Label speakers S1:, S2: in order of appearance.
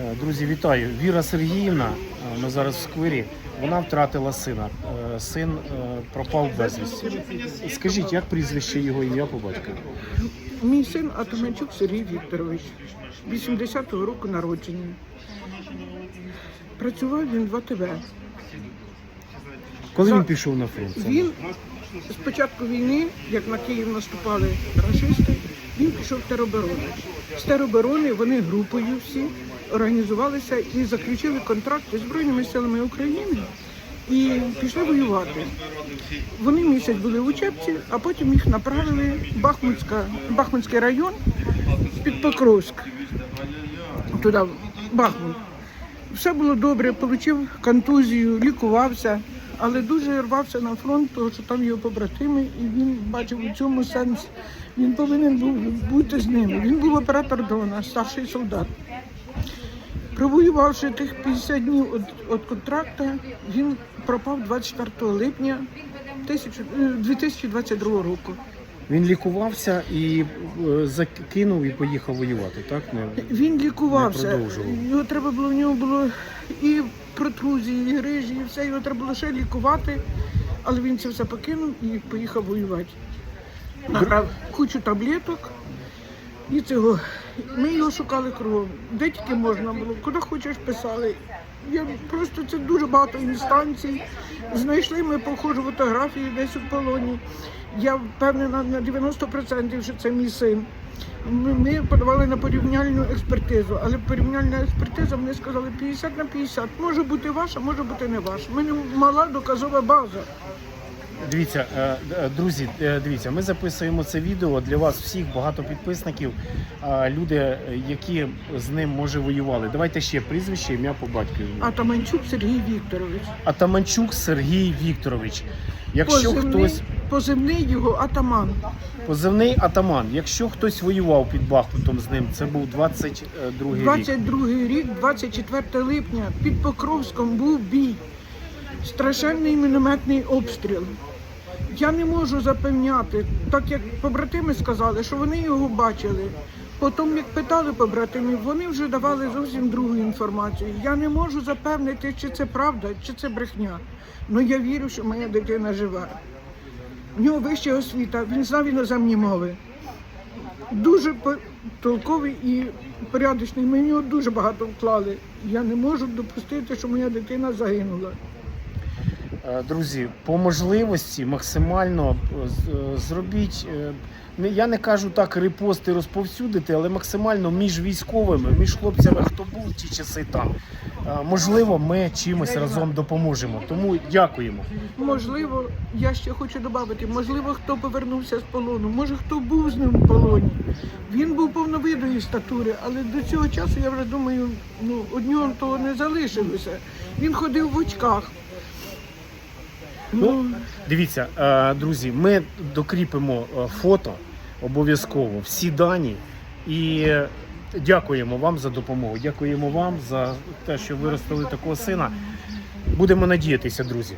S1: Е, Друзі, вітаю. Віра Сергіївна, е, ми зараз в сквері, вона втратила сина. Е, Син пропав безвісті. Скажіть, як прізвище його ім'я по батькові?
S2: Мій син Атаманчук Сергій Вікторович, 80-го року народження. Працював він в АТВ.
S1: Коли
S2: За-
S1: він пішов на фронт?
S2: Він з початку війни, як на Київ наступали рашисти, він пішов в тероборону. З тероборони вони групою всі організувалися і заключили контракт зі Збройними силами України і пішли воювати. Вони місяць були в учебці, а потім їх направили в Бахмутський район під Покровськ. Туди, в Бахмут. Все було добре, отримав контузію, лікувався, але дуже рвався на фронт, тому що там його побратими, і він бачив у цьому сенс. Він повинен був бути з ними. Він був оператор дрона, старший солдат. Провоювавши тих 50 днів від, від контракту, він пропав 24 липня 1000 е, 2022 року.
S1: Він лікувався і е, закинув і поїхав воювати, так? Не...
S2: Він лікувався.
S1: продовжував.
S2: Його треба було в нього було і протрузії, і грижі, і все. Його треба було ще лікувати. Але він це все покинув і поїхав воювати. Набрав кучу таблеток і цього. Ми його шукали кругом. Де тільки можна було, куди хочеш писали. Я просто це дуже багато інстанцій. Знайшли ми похожу фотографію десь у полоні. Я впевнена на 90%, що це мій син. Ми, подавали на порівняльну експертизу, але порівняльна експертиза вони сказали 50 на 50. Може бути ваша, може бути не ваша. У мене мала доказова база.
S1: Дивіться, е, е, друзі, е, дивіться, ми записуємо це відео для вас всіх, багато підписників, люди, які з ним може воювали. Давайте ще прізвище, ім'я по батькові.
S2: Атаманчук Сергій Вікторович.
S1: Атаманчук Сергій Вікторович. Якщо
S2: Позивний,
S1: хтось
S2: позивний його атаман.
S1: позивний атаман, якщо хтось воював під Бахмутом з ним, це був 22 рік.
S2: 22 рік, 24 липня, під Покровськом був бій. Страшенний мінометний обстріл. Я не можу запевняти, так як побратими сказали, що вони його бачили. Потім, як питали побратимів, вони вже давали зовсім другу інформацію. Я не можу запевнити, чи це правда, чи це брехня. Але я вірю, що моя дитина жива. В нього вища освіта, він знав іноземні мови. Дуже толковий і порядочний. Ми в нього дуже багато вклали. Я не можу допустити, що моя дитина загинула.
S1: Е, Друзі, по можливості максимально е, е, зробіть. Я не кажу так репости розповсюдити, але максимально між військовими, між хлопцями, хто був ті часи там. Можливо, ми чимось разом допоможемо. Тому дякуємо.
S2: Можливо, я ще хочу додати, можливо, хто повернувся з полону, може хто був з ним в полоні. Він був повновидої статури, але до цього часу я вже думаю, ну од нього того не залишилося. Він ходив в очках. Ну,
S1: Дивіться, е, друзі, ми докріпимо е, фото обов'язково, всі дані. І дякуємо вам за допомогу. Дякуємо вам за те, що виростили такого сина. Будемо надіятися, друзі.